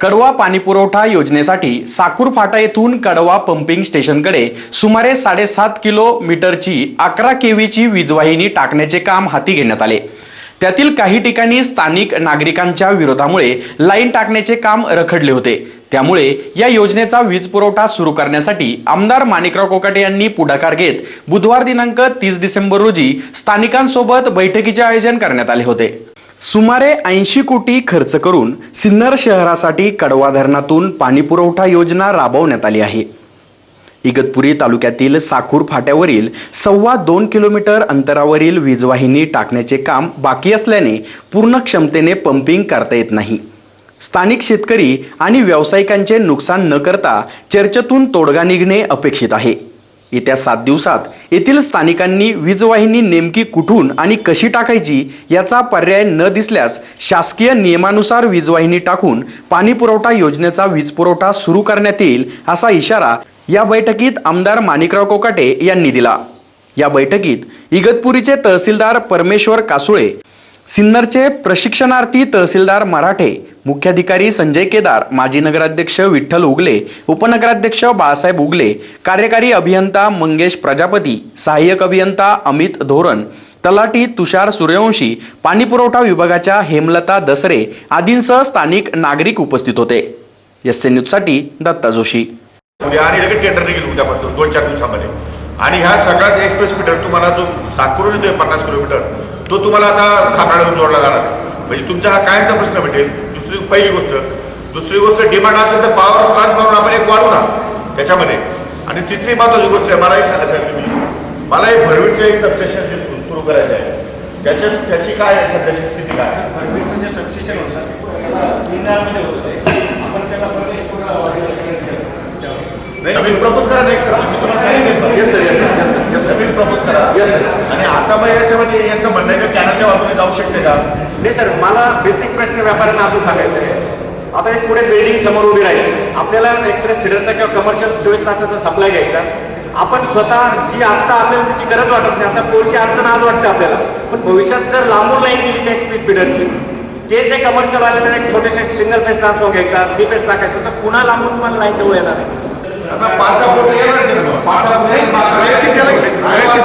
कडवा पाणीपुरवठा योजनेसाठी साकूर फाटा येथून कडवा पंपिंग स्टेशनकडे सुमारे साडेसात किलोमीटरची अकरा केव्हीची वीजवाहिनी टाकण्याचे काम हाती घेण्यात आले. त्यातील काही ठिकाणी स्थानिक नागरिकांच्या विरोधामुळे लाईन टाकण्याचे काम रखडले होते. त्यामुळे या योजनेचा वीज पुरवठा सुरू करण्यासाठी आमदार माणिकराव कोकाटे यांनी पुढाकार घेत बुधवार दिनांक तीस डिसेंबर रोजी स्थानिकांसोबत बैठकीचे आयोजन करण्यात आले होते. सुमारे ऐंशी कोटी खर्च करून सिन्नर शहरासाठी कडवा धरणातून पाणीपुरवठा योजना राबवण्यात आली आहे. इगतपुरी तालुक्यातील साकूर फाट्यावरील सव्वा दोन किलोमीटर अंतरावरील वीजवाहिनी टाकण्याचे काम बाकी असल्याने पूर्ण क्षमतेने पंपिंग करता येत नाही. स्थानिक शेतकरी आणि व्यावसायिकांचे नुकसान न करता चर्चेतून तोडगा निघणे अपेक्षित आहे. येत्या सात दिवसात येथील स्थानिकांनी वीजवाहिनी नेमकी कुठून आणि कशी टाकायची याचा पर्याय न दिसल्यास शासकीय नियमानुसार वीजवाहिनी टाकून पाणीपुरवठा योजनेचा वीज पुरवठा सुरू करण्यात येईल असा इशारा या बैठकीत आमदार माणिकराव कोकाटे यांनी दिला. या बैठकीत इगतपुरीचे तहसीलदार परमेश्वर कासुळे सिन्नरचे प्रशिक्षणार्थी तहसीलदार मराठे मुख्याधिकारी संजय केदार माजी नगराध्यक्ष विठ्ठल उगले उपनगराध्यक्ष बाळासाहेब उगले कार्यकारी अभियंता मंगेश प्रजापती सहाय्यक अभियंता अमित धोरण तलाठी तुषार सूर्यवंशी पाणीपुरवठा विभागाच्या हेमलता दसरे आदींसह स्थानिक नागरिक उपस्थित होते. एस एन न्यूजसाठी दत्ता जोशी. उद्या आणि लगेच टेंडर निघेल उद्यापासून दोन चार दिवसामध्ये. आणि ह्या सगळाच एक्सप्रेस मीटर तुम्हाला जो साकरून येतोय पन्नास किलोमीटर तो तुम्हाला आता खानाड्याहून जोडला जाणार. म्हणजे तुमचा हा कायमचा प्रश्न मिटेल. दुसरी पहिली गोष्ट दुसरी गोष्ट डिमांड असेल तर पॉवर ट्रान्सफॉर्मर आपण एक वाढू ना त्याच्यामध्ये. आणि तिसरी महत्वाची गोष्ट आहे मला एक सांगा साहेब तुम्ही. मला एक भरवीचं एक सबस्टेशन जे सुरू करायचं आहे त्याच्यात त्याची काय आहे सध्याची स्थिती काय? सर्व्हिसचं जे सबस्टेशन होतं आपण त्याला नाही, नवीन प्रपोज करा नेक्स्ट सर मी तुम्हाला सांगितलं येस सर येस सर नवीन प्रपोज करा. आणि आता मग याच्यामध्ये यांचं म्हणणं आहे का कॅनलच्या बाजूने जाऊ शकते का? नाही सर मला बेसिक प्रश्न व्यापाऱ्यांना असं सांगायचं आहे आता एक पुढे बिल्डिंग समोर उभी राहील. आपल्याला एक्सप्रेस फिडरचा किंवा कमर्शियल चोवीस तासाचा सप्लाय घ्यायचा. आपण स्वतः जी आत्ता आपल्याला त्याची गरज वाटत नाही आता पोलची अडचण आज वाटते आपल्याला. पण भविष्यात जर लांबून लाईन दिली त्या एक्सप्रेस फिडरची ते कमर्शियल आले एक छोटेसे सिंगल फेस ट्रान्सफॉर्म घ्यायचा थ्री फेस टाकायचा तर पुन्हा लांबून तुम्हाला लाईन जवळ येणार नाही. आता पाच सहा पोतं येणारच आहे ना. पाच सहा पोतं येईल. वैयक्तिक ज्याला वैयक्तिक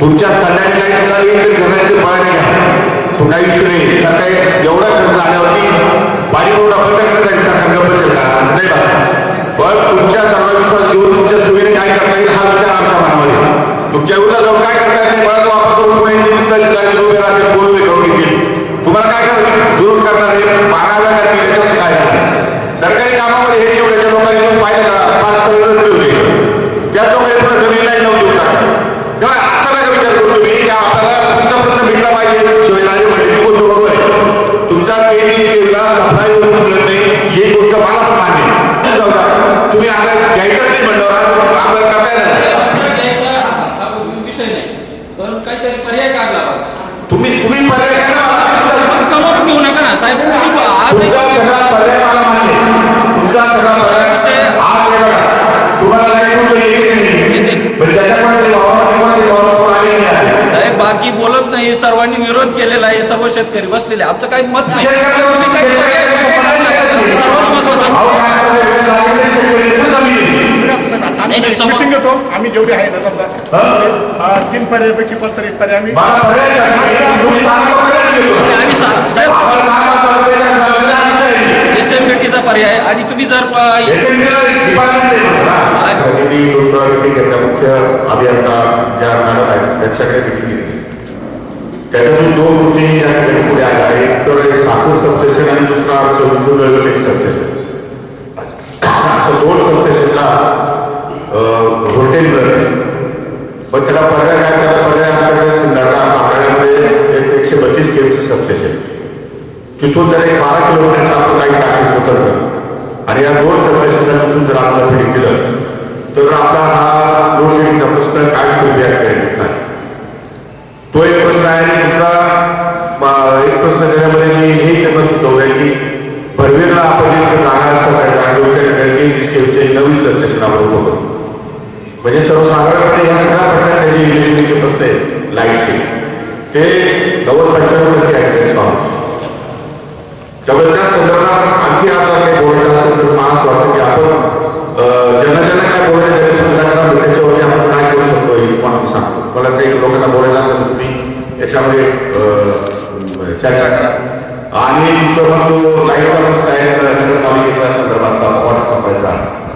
तुमच्या सल्ल्याने ठेवणार येईल तर घराचे पाळणे घ्या. तो काही इश्यू सरकार कोणी तहसीलदार उभे राहतील बोलवे करून घेतील तुम्हाला काय करावं? विरोध करणार हे माराव्या करतील याच्यावर काय सरकारी कामामध्ये हे शिवण्याच्या लोकांनी पाहिलं का पाच सगळं ठेवले त्या लोकांनी पुन्हा जमीन नाही नव्हती टाकलं तेव्हा असा नका विचार करू तुम्ही की आपल्याला तुमचा प्रश्न मिटला पाहिजे शिवराजे म्हणजे ती गोष्ट बरोबर आहे तुमच्या पेनी स्केलला सप्लाय होऊन मिळत नाही ही गोष्ट मला पण मान्य आहे. जाऊ द्या. तुम्ही आता घ्यायचं नाही म्हणलं असं आपल्याला करता येणार विषय नाही पण काहीतरी पर्याय काढला पाहिजे. तुम्ही तुम्ही पर्याय करा पण समोरून घेऊ नका ना साहेब तुम्ही आज तुमचा सगळा पर्याय मला मान्य आहे. तुमचा सगळा पर्याय विषय- आज हे बघा, तुम्हाला नाही कुठं येते नाही. येते. पण ज्याच्याकडे ते वावर, तेव्हा ते वावर कोण आले नाही. नाही, बाकी बोलत नाही सर्वांनी विरोध केलेला आहे सर्व शेतकरी बसलेले आमचं काही मत नाही सर्वात महत्वाचं. आम्ही नाही, समोर- मिटिंग घेतो आम्ही जेवढे आहे ना समजा तीन पर्यायपैकी पण तरी पर्याय आम्ही साहेब. हे एस एम टीचा पर्याय आणि तुम्ही जर मुख्य अभियंता ज्या आहेत त्यांच्याकडे मिटिंग घेतली त्याच्यातून दोन गोष्टी या ठिकाणी पुढे आल्या एक तर साखर सबस्टेशन आणि दुसरा चौचूर एक सबस्टेशन असं दोन सबस्टेशनला व्होल्टेज मिळत पण त्याला पर्याय काय? त्याला पर्याय आमच्याकडे सिंधारा आपल्यामध्ये एक एकशे बत्तीस केवीचं सबस्टेशन तिथून जर एक बारा किलोमीटरचा आपण लाईन टाकली स्वतंत्र. आणि या दोन सबस्टेशनला तिथून जर आपल्याला फिटिंग केलं तर आपला हा लोडशेडिंगचा प्रश्न काय सुरू या ठिकाणी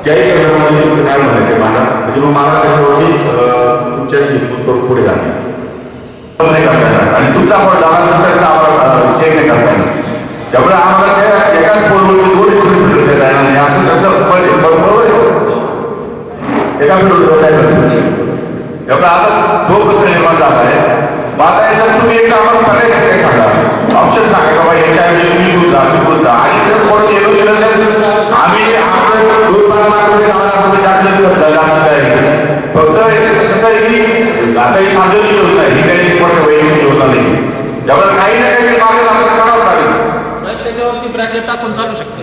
त्याही संदर्भामध्ये तुमचं काय म्हणणं आहे ते मांडा. म्हणजे मग मला त्याच्यावरती तुमच्याशी input करून पुढे जाणे आणि तुमचा आपण झाल्यानंतरचा आम्हाला चेक नाही करता येणार. त्यामुळे आम्हाला त्या एकाच फोनवरती दोन स्टुडंट देता येणार नाही. असं त्याचं बरोबर एका मिनिट काय करतो त्यामुळे आता तो प्रश्न निर्माण झाला आहे याच्यात तुम्ही एकदा आम्हाला पर्याय काय सांगा. ऑप्शन सांगा का बाबा याच्या ऐवजी मी दूर जा जा आणि जर कोणी येऊ नसेल आम्ही आमचं खर्च झाला फक्त एक कसं आहे की आता ही सार्वजनिक योजना आहे ही काही मोठ्या वैयक्तिक योजना नाही त्यामुळे काही ना काही मागे आपल्याला करावंच लागेल. साहेब त्याच्यावरती ब्रॅकेट टाकून चालू शकतो.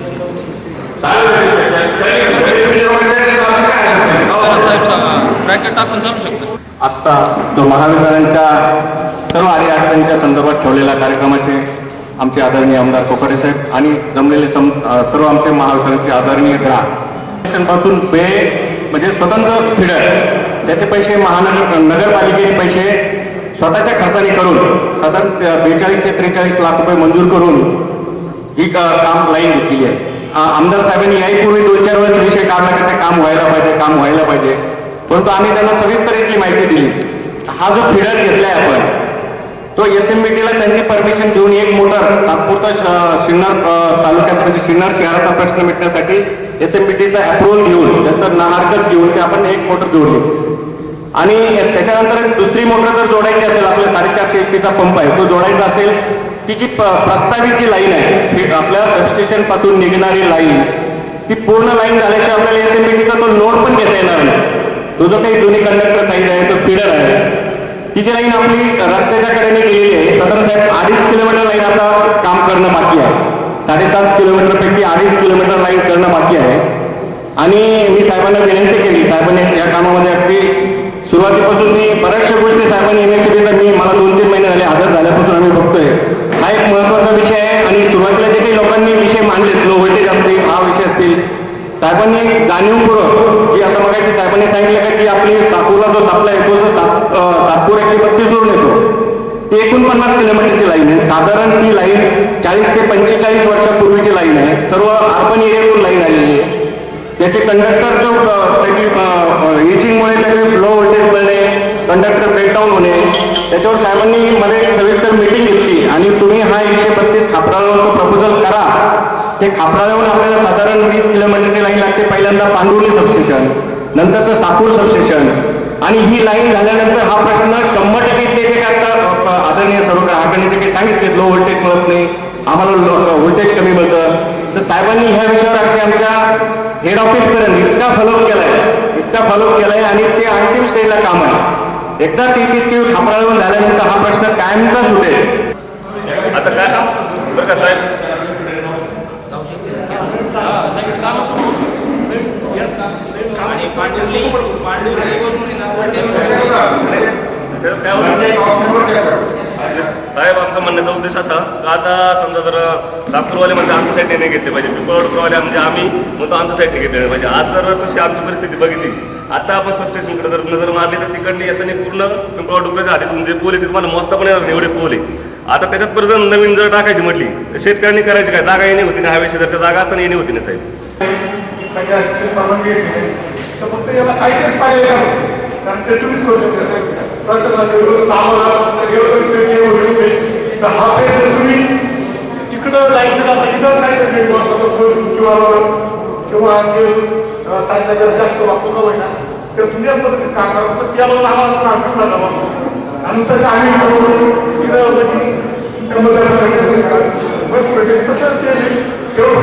करा साहेब सांगा. ब्रॅकेट टाकून चालू शकतो. आजचा जो महाविद्यालयांच्या सर्व आडी अडचणीच्या संदर्भात ठेवलेल्या कार्यक्रमाचे आमचे आदरणीय आमदार कोकडे साहेब आणि जमलेले सम सर्व आमचे महाविद्यालयाचे आदरणीय ग्राहक. पासून पे म्हणजे स्वतंत्र फिडर त्याचे पैसे महानगर नगरपालिकेने पैसे स्वतःच्या खर्चाने करून साधारण बेचाळीस ते त्रेचाळीस लाख रुपये मंजूर करून ही काम लाईन घेतलेली आहे. आमदार साहेबांनी याहीपूर्वी दोन चार वेळेस विषय काढला की ते काम व्हायला पाहिजे काम व्हायला पाहिजे. परंतु आम्ही त्यांना सविस्तर इथली माहिती दिली. हा जो फिडर घेतलाय आपण तो एस एम ला त्यांची परमिशन घेऊन एक मोटर तात्पुरता सिन्नर तालुक्यात म्हणजे सिन्नर शहराचा प्रश्न मिटण्यासाठी एस एम बी टीचा अप्रुव्हल घेऊन त्याचं हरकत घेऊन ते आपण एक मोटर जोडली. आणि त्याच्यानंतर दुसरी मोटर जर जोडायची असेल आपल्या साडेचारशे एच पीचा पंप आहे तो जोडायचा असेल ती जी प्रस्तावित जी लाईन आहे आपल्या सबस्टेशनपासून निघणारी लाईन ती पूर्ण लाईन झाल्याशिवाय आपल्याला एस एम बी टीचा तो लोड पण घेता येणार नाही. तो जो काही दोन्ही कंडक्टर साईज आहे तो फिडर आहे तिची लाईन आपली रस्त्याच्या कडेने गेलेली आहे. सदर साहेब अडीच किलोमीटर लाईन आता काम करणं बाकी आहे. साडेसात किलोमीटर पैकी अडीच किलोमीटर लाईन करणं बाकी आहे. आणि मी साहेबांना विनंती केली साहेबांनी या कामामध्ये अगदी सुरुवातीपासून मी बऱ्याचशा गोष्टी साहेबांनी येण्यासाठी तर मी मला दोन तीन महिने झाले हजर झाल्यापासून आम्ही बघतोय. हा एक महत्त्वाचा विषय आहे आणि सुरुवातीला जे काही लोकांनी विषय मांडलेत लो व्होल्टेज असतील हा विषय असतील साहेबांनी एक जाणीवपूर्वक की आता मगाशी साहेबांनी सांगितलं का आपली सापूरला जो सप्लाय येतो सातपूर एकशे बत्तीस जोडून येतो. ती एकोणपन्नास किलोमीटरची लाईन आहे. साधारण ती लाईन चाळीस ते पंचेचाळीस वर्षापूर्वीची लाईन आहे. सर्व अर्बन एरियातून लाईन आलेली आहे. त्याचे कंडक्टर जो त्याची इचिंगमुळे त्याचे लो व्होल्टेज मिळणे कंडक्टर ब्रेकडाऊन होणे. त्याच्यावर साहेबांनी मध्ये एक सविस्तर मीटिंग घेतली. आणि तुम्ही हा एकशे बत्तीस खापराळून प्रपोजल करा. ते खापराळून आपल्याला साधारण वीस किलोमीटरची लाईन लागते. पहिल्यांदा पांडुर्ली सबस्टेशन नंतरचं साकूर सबस्टेशन आणि ही लाईन झाल्यानंतर हा प्रश्न शंभर टक्के इथले जे काय आता आदरणीय सर्व ग्राहकांनी जे काही सांगितले लो व्होल्टेज मिळत नाही आम्हाला व्होल्टेज कमी मिळतं. तर साहेबांनी ह्या विषयावर अगदी आमच्या हेड ऑफिस पर्यंत इतका फॉलोअप केलाय इतका फॉलोअप केलाय आणि ते अंतिम स्टेजला काम आहे. एकदा ती तीस किलो खापराळून झाल्यानंतर हा प्रश्न कायमचा सुटेल. आता काय? बरं का साहेब तर त्यावर साहेब आमचा म्हणण्याचा उद्देश असा का आता समजा जर सागपूरवाले म्हणजे आमच्या साईडने नाही घेतले पाहिजे. पिंपळवाडकरवाले म्हणजे आम्ही म्हणतो आमच्या साईडने घेतले पाहिजे. आज जर तशी आमची परिस्थिती बघितली आता आपण सबस्टेशनकडे जर नजर मारली तर तिकडने येताना पूर्ण पिंपळवाड डुकऱ्याच्या हाती तुमचे पोल ते तुम्हाला मोजता पण येणार नाही एवढे पोल आता त्याच्यात परत जर नवीन जर टाकायची म्हटली तर शेतकऱ्यांनी करायची काय? जागा येणे होती ना हवे शेजारच्या जागा असताना येणे होती ना साहेब? फक्त याला काहीतरी कारण ते तुम्हीच करू शकता तर हा फेर तुम्ही? तिकडं लाइट जाता. इकडं काय तर रेडिओ किंवा जे चांगल्या जर जास्त वापरलं होईना तर तुझ्या पद्धतीत काम करा. तर त्याला लावा आम्ही झाला आणि तसं आम्ही इथं म्हणजे त्यामध्ये तसं ते तेवढं